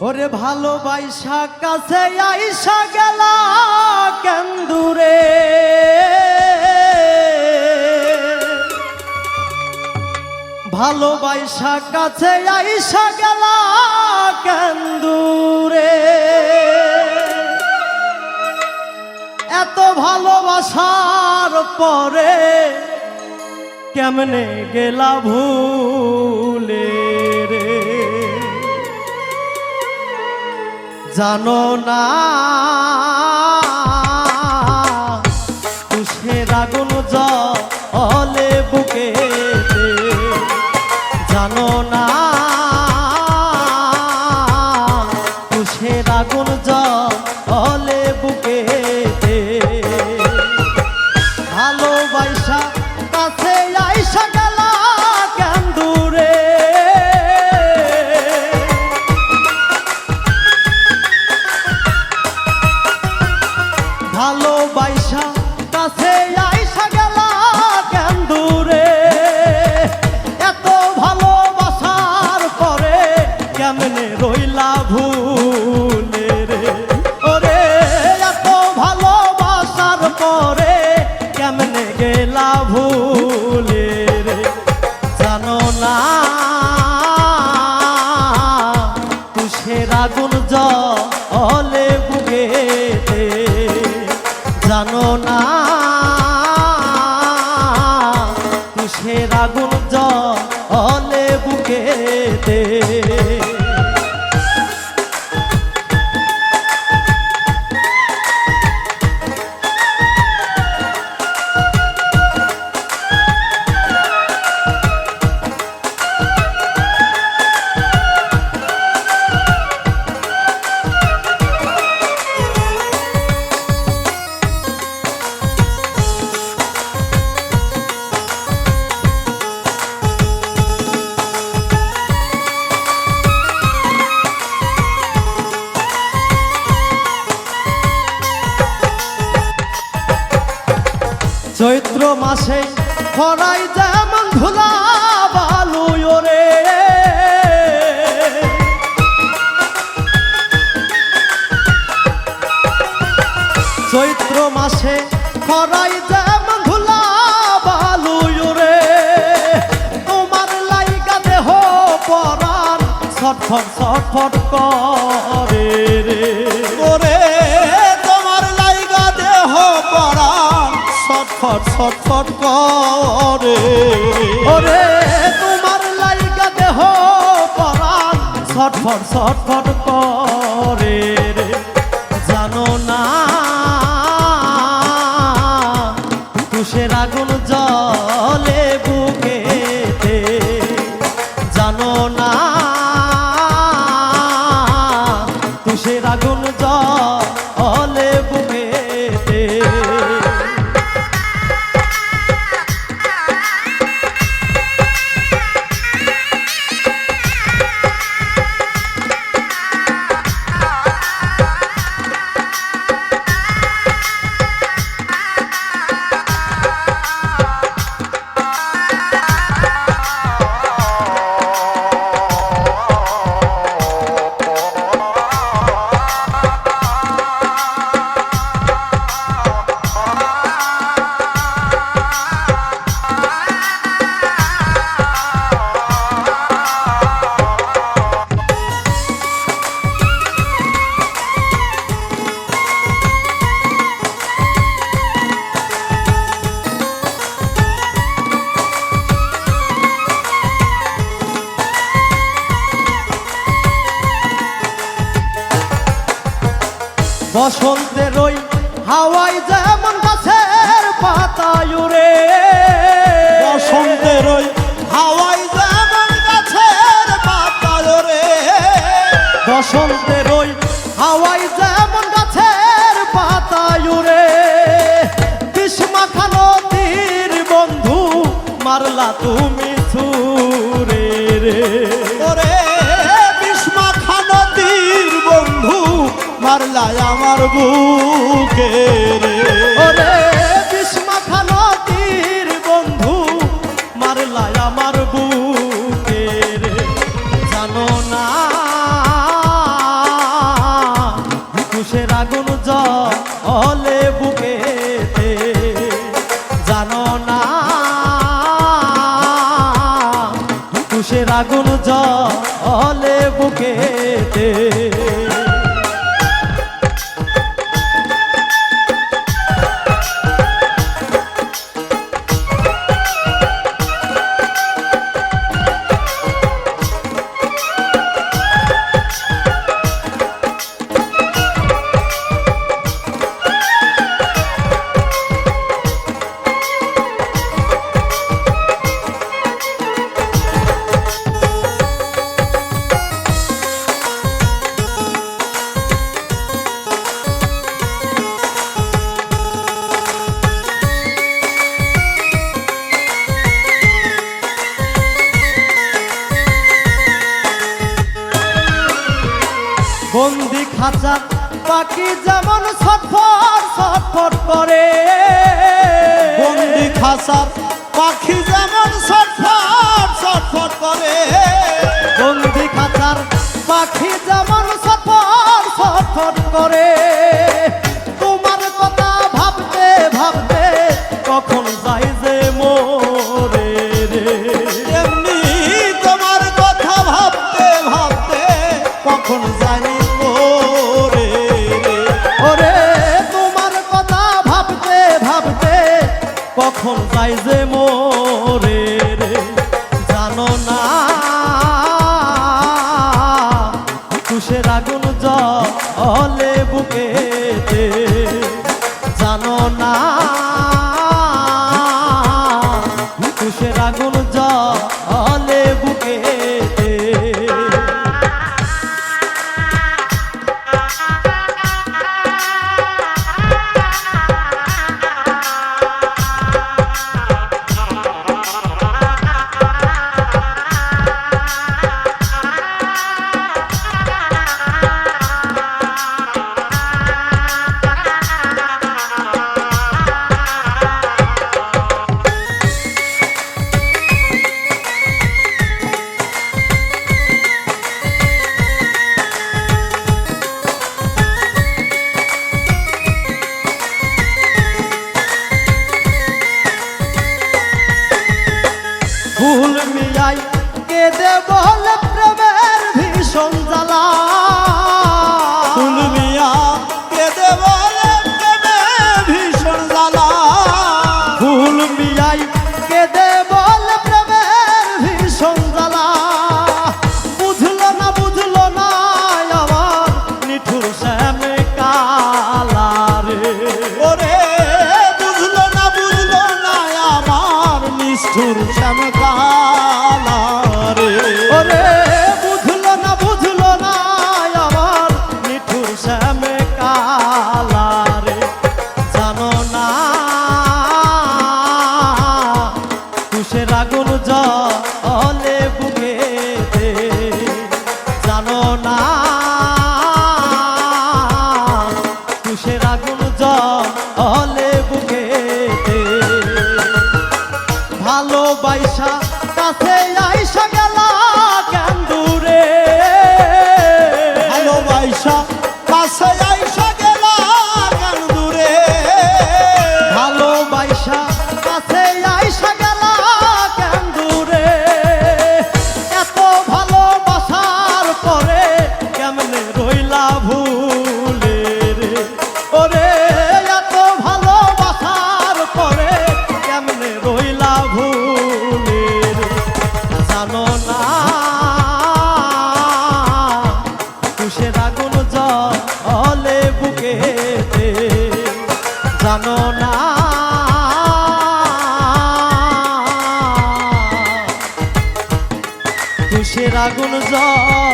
ওরে ভালোবাসা কাছে আইসা গেলা কেন্দুরে। ভালোবাসা কাছে আইসা গেলা কেন্দুরে। এত ভালোবাসার পরে কেমনে গেলা ভুলে জানো না চৈত্র মাসে খরাই যেমন ধুলা বালু ওরে চৈত্র মাসে খরাই যেমন ধুলা বালু ওরে তোমার লাইগা দেহ পরাণ ছটফট ছটফট করে রে। ছটফট ছটফট করে। ওরে, তোমার লাইগা দেহ পরাণ ছটফট ছটফট করে জানো না তুষের আগুন জলে বুকেতে জানো না তুষের আগুন জলে বসন্তের ওই হাওয়াই যেমন গাছের পাতায় উড়ে। বসন্তের ওই হাওয়াই যেমন গাছের পাতা রে বসন্তের ওই হাওয়াই যেমন গাছের পাতায় উড়ে। গ্রীষ্মা খানো তীর বন্ধু মারলা তুমি। মারলাই আমার বুকে ওরে বিষ তীর বন্ধু, মারলাই আমার বুকে রে। জানো না, কুশের আগুন জলে বুকে জানো না, কুশের আগুন জলে বুকে বন্দি খাঁচা, পাখি যেমন সফর সফর করে। বন্দি খাঁচা, পাখি যেমন সফর সফর করে। বন্দি খাঁচার, পাখি যেমন সফর সফর করে। কখন যাই যে মোরে রে? জানো না। খুশের আগুন জলে বুকে জানো না। খুশের আগুন জল কুশের আগুন জলে কে জানো না? তুষের আগুন জল